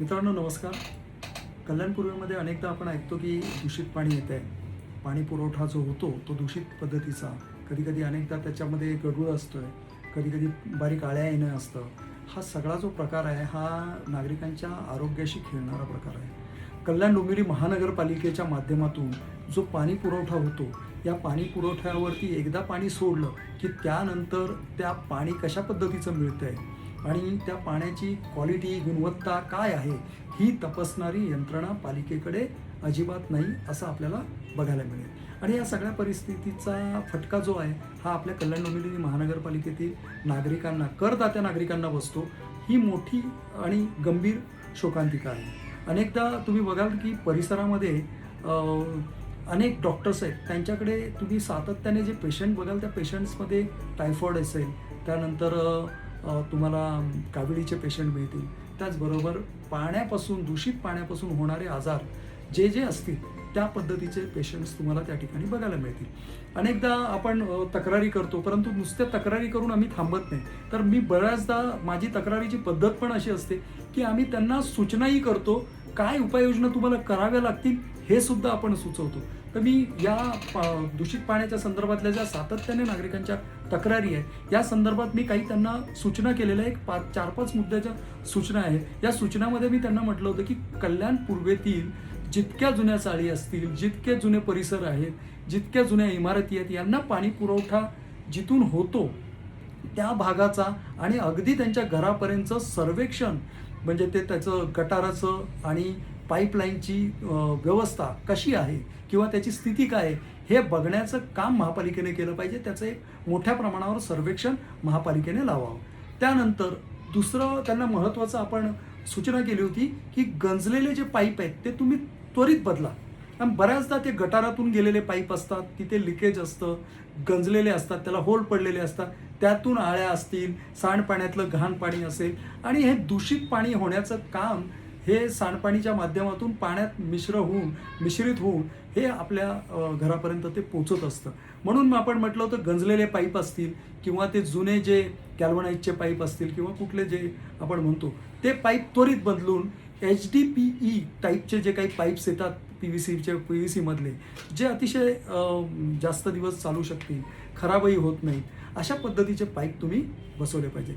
मित्रांनो नमस्कार. कल्याणपूर्वेमध्ये अनेकदा आपण ऐकतो की दूषित पाणी येत आहे. पाणी पुरवठा जो होतो तो दूषित पद्धतीचा. कधीकधी अनेकदा त्याच्यामध्ये गडूळ असतो आहे कधीकधी बारीक आळ्या येणं असतं. हा सगळा जो प्रकार आहे हा नागरिकांच्या आरोग्याशी खेळणारा प्रकार आहे. कल्याण डोंबिवली महानगरपालिकेच्या माध्यमातून जो पाणी पुरवठा होतो या पाणी पुरवठ्यावरती एकदा पाणी सोडलं की त्यानंतर त्या पाणी कशा पद्धतीचं मिळतं आहे आणि त्या पाण्याची क्वालिटी गुणवत्ता काय आहे ही तपासणारी यंत्रणा पालिकेकडे अजिबात नाही असं आपल्याला बघायला मिळेल. आणि या सगळ्या परिस्थितीचा फटका जो आहे हा आपल्या कल्याण डोंबिवली महानगरपालिकेतील नागरिकांना करदात्या नागरिकांना बसतो. ही मोठी आणि गंभीर शोकांतिका आहे. अनेकदा तुम्ही बघाल की परिसरामध्ये अनेक डॉक्टर्स आहेत. त्यांच्याकडे तुम्ही सातत्याने जे पेशंट बघाल त्या पेशंट्समध्ये टायफॉइड असेल. त्यानंतर तुम्हाला काविळीचे पेशंट मिळतील. त्याचबरोबर पाण्यापासून दूषित पाण्यापासून होणारे आजार जे जे असतील त्या पद्धतीचे पेशंट्स तुम्हाला त्या ठिकाणी बघायला मिळतील. अनेकदा आपण तक्रारी करतो परंतु नुसत्या तक्रारी करून आम्ही थांबत नाही. तर मी बऱ्याचदा माझी तक्रारीची पद्धत पण अशी असते की आम्ही त्यांना सूचनाही करतो काय उपाययोजना तुम्हाला कराव्या लागतील हे सुद्धा आपण सुचवतो. तर मी या दूषित पाण्याच्या संदर्भातल्या ज्या सातत्याने नागरिकांच्या तक्रारी आहे या संदर्भात मी काही त्यांना सूचना केलेल्या एक पाच चार पाच मुद्द्याच्या सूचना आहे या सूचनामध्ये मी त्यांना म्हटलं होतं की कल्याण पूर्वेतील जितक्या जुन्या चाळी असतील जितके जुने परिसर आहेत जितक्या जुन्या इमारती आहेत यांना पाणी पुरवठा जिथून होतो त्या भागाचा आणि अगदी त्यांच्या घरापर्यंतचं सर्वेक्षण म्हणजे ते त्याचं गटाराचं आणि पाईपलाईनची व्यवस्था कशी आहे किंवा त्याची स्थिती काय आहे हे बघण्याचं काम महापालिकेने केलं पाहिजे. त्याचं एक मोठ्या प्रमाणावर सर्वेक्षण महापालिकेने लावावं. त्यानंतर दुसरं त्यांना महत्त्वाचं आपण सूचना केली होती की गंजलेले जे पाईप आहेत ते तुम्ही त्वरित बदला. आणि बऱ्याचदा ते गटारातून गेलेले पाईप असतात तिथे लिकेज असतं गंजलेले असतात त्याला होल पडलेले असतात त्यातून आळ्या असतील सांडपाण्यातलं घाण पाणी असेल. आणि हे दूषित पाणी होण्याचं काम हे सांडपाणीच्या माध्यमातून पाण्यात मिश्र होऊन मिश्रित होऊन हे आपल्या घरापर्यंत ते पोचत असतं. म्हणून मग आपण म्हटलं होतं गंजलेले पाईप असतील किंवा ते जुने जे कॅल्वनाईजचे पाईप असतील किंवा कुठले जे आपण म्हणतो ते पाईप त्वरित बदलून एच डी पी ई टाईपचे जे काही पाईप्स येतात पी व्ही सीचे पी व्ही सीमधले जे अतिशय जास्त दिवस चालू शकतील खराबही होत नाहीत अशा पद्धतीचे पाईप तुम्ही बसवले पाहिजे.